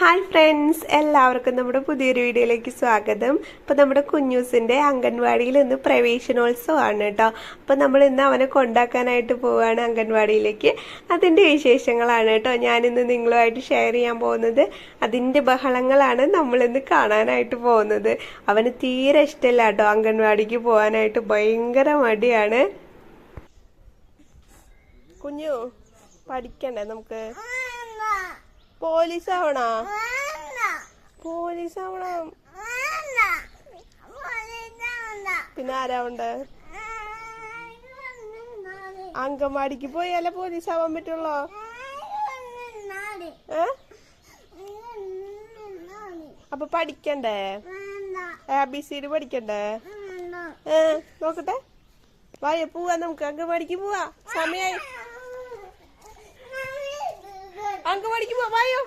Hi friends എല്ലാവർക്കും നമ്മുടെ പുതിയൊരു വീഡിയോയിലേക്ക് സ്വാഗതം. അപ്പോൾ നമ്മുടെ കുഞ്ഞൂസിന്റെ അംഗൻവാടിയിൽ ഇന്ന് പ്രവേശനോത്സവമാണ് കേട്ടോ. അപ്പോൾ നമ്മൾ ഇന്ന് അവനെ കൊണ്ടാക്കാനായിട്ട് പോവുകയാണ് അംഗൻവാടിയിലേക്ക്. അതിന്റെ വിശേഷങ്ങളാണ് കേട്ടോ. ഞാനിന്ന് നിങ്ങളുമായിട്ട് ഷെയർ ചെയ്യാൻ പോകുന്നത്. അതിന്റെ ബഹളങ്ങളാണ് നമ്മളിന്ന് കാണാനായിട്ട് പോകുന്നത്. അവന് തീരെ ഇഷ്ടമില്ല കേട്ടോ അംഗൻവാടിക്ക് പോകാനായിട്ട് ഭയങ്കര മടിയാണ്. കുഞ്ഞു പഠിക്കണ്ടേ നമുക്ക്? പോലീസ് ആവണോ പോലീസ് ആവണം പിന്നെ ആരാവണ്ട? അങ്കമാടിക്ക് പോയാലേ പോലീസ് ആവാൻ പറ്റുള്ളോ അപ്പൊ പഠിക്കണ്ടേ? എ ബി സി ഡി പഠിക്കണ്ടേ? ഏ നോക്കട്ടെ. വായ പോവാ നമുക്ക്. അങ്കമാടിക്ക് പോവാ. സമയായി. അങ്കൻവാടിക്ക് പോവാ വായോ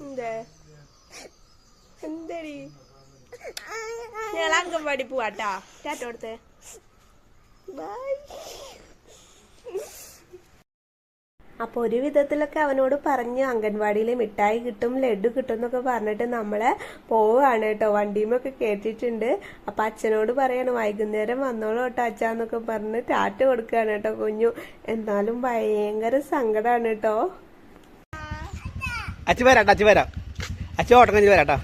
എന്തേ എന്തടി ഞങ്ങൾ അങ്കൻവാടി പോവാട്ടാ ടാറ്റ കൊടുത്തേ ബൈ അപ്പോൾ ഒരു വിധത്തിലൊക്കെ അവനോട് പറഞ്ഞു അംഗൻവാടിയിൽ മിഠായി കിട്ടും ലഡു കിട്ടും എന്നൊക്കെ പറഞ്ഞിട്ട് നമ്മളെ പോവുകയാണ് കേട്ടോ. വണ്ടിയുമൊക്കെ കേട്ടിട്ടുണ്ട് അപ്പൊ അച്ഛനോട് പറയാണ് വൈകുന്നേരം വന്നോളൂ കേട്ടോ അച്ഛന്നൊക്കെ പറഞ്ഞ് ടാറ്റ കൊടുക്കുകയാണ് കേട്ടോ കുഞ്ഞു. എന്നാലും ഭയങ്കര സങ്കടമാണ് കേട്ടോ. അച്ഛ വരാട്ടോ അച്ഛ വരാം. അച്ഛ ഓട്ടം കഴിഞ്ഞ് വരാട്ടോ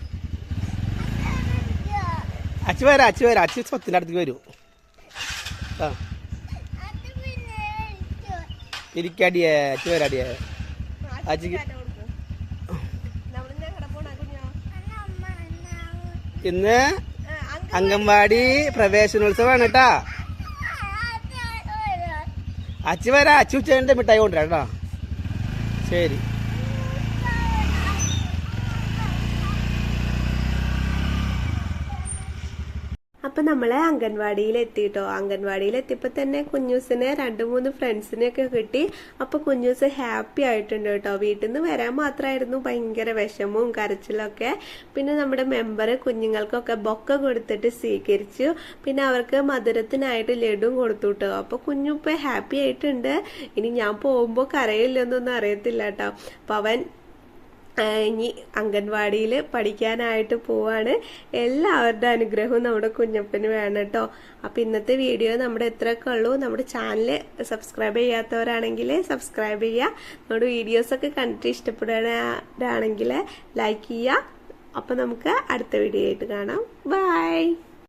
അച്ഛ വരാം അച്ഛ വരാം. അച്ഛ സ്വത്തിന്റെ അടുത്തേക്ക് വരൂ. ആ. ഇരിക്കടിയേ അച്ഛ വരാടിയേ അച്ഛക്ക് ഇന്ന് അംഗൻവാടി പ്രവേശനോത്സവമാണ് കേട്ടാ. അച്ഛ വരാ അച്ഛ ഉച്ചയുടെ മിഠായി കൊണ്ടുവരാം ശരി. അപ്പൊ നമ്മളെ അംഗൻവാടിയിൽ എത്തിട്ടോ അംഗൻവാടിയിൽ എത്തിയപ്പോ തന്നെ കുഞ്ഞൂസിനെ രണ്ട് മൂന്ന് ഫ്രണ്ട്സിനെയൊക്കെ കിട്ടി. അപ്പോൾ കുഞ്ഞൂസ് ഹാപ്പി ആയിട്ടുണ്ട് കേട്ടോ. വീട്ടിൽ നിന്ന് വരാൻ മാത്രമായിരുന്നു ഭയങ്കര വിഷമവും കരച്ചിലൊക്കെ. പിന്നെ നമ്മുടെ മെമ്പർ കുഞ്ഞുങ്ങൾക്കൊക്കെ ബൊക്ക കൊടുത്തിട്ട് സ്വീകരിച്ചു. പിന്നെ അവർക്ക് മധുരത്തിനായിട്ട് ലഡുവും കൊടുത്തു കേട്ടോ. അപ്പൊ കുഞ്ഞു ഹാപ്പി ആയിട്ടുണ്ട്. ഇനി ഞാൻ പോകുമ്പോ കരയില്ലെന്നൊന്നും അറിയത്തില്ല കേട്ടോ. അപ്പൊ അവൻ ഇനി അംഗൻവാടിയിൽ പഠിക്കാനായിട്ട് പോവാണ്. എല്ലാവരുടെ അനുഗ്രഹവും നമ്മുടെ കുഞ്ഞപ്പന് വേണം കേട്ടോ. അപ്പം ഇന്നത്തെ വീഡിയോ നമ്മുടെ എത്രയൊക്കെ ഉള്ളൂ. നമ്മുടെ ചാനൽ സബ്സ്ക്രൈബ് ചെയ്യാത്തവരാണെങ്കിൽ സബ്സ്ക്രൈബ് ചെയ്യുക. നമ്മുടെ വീഡിയോസൊക്കെ കണ്ടിട്ട് ഇഷ്ടപ്പെടുകയാണെങ്കിൽ ലൈക്ക് ചെയ്യുക. അപ്പം നമുക്ക് അടുത്ത വീഡിയോ ആയിട്ട് കാണാം. ബൈ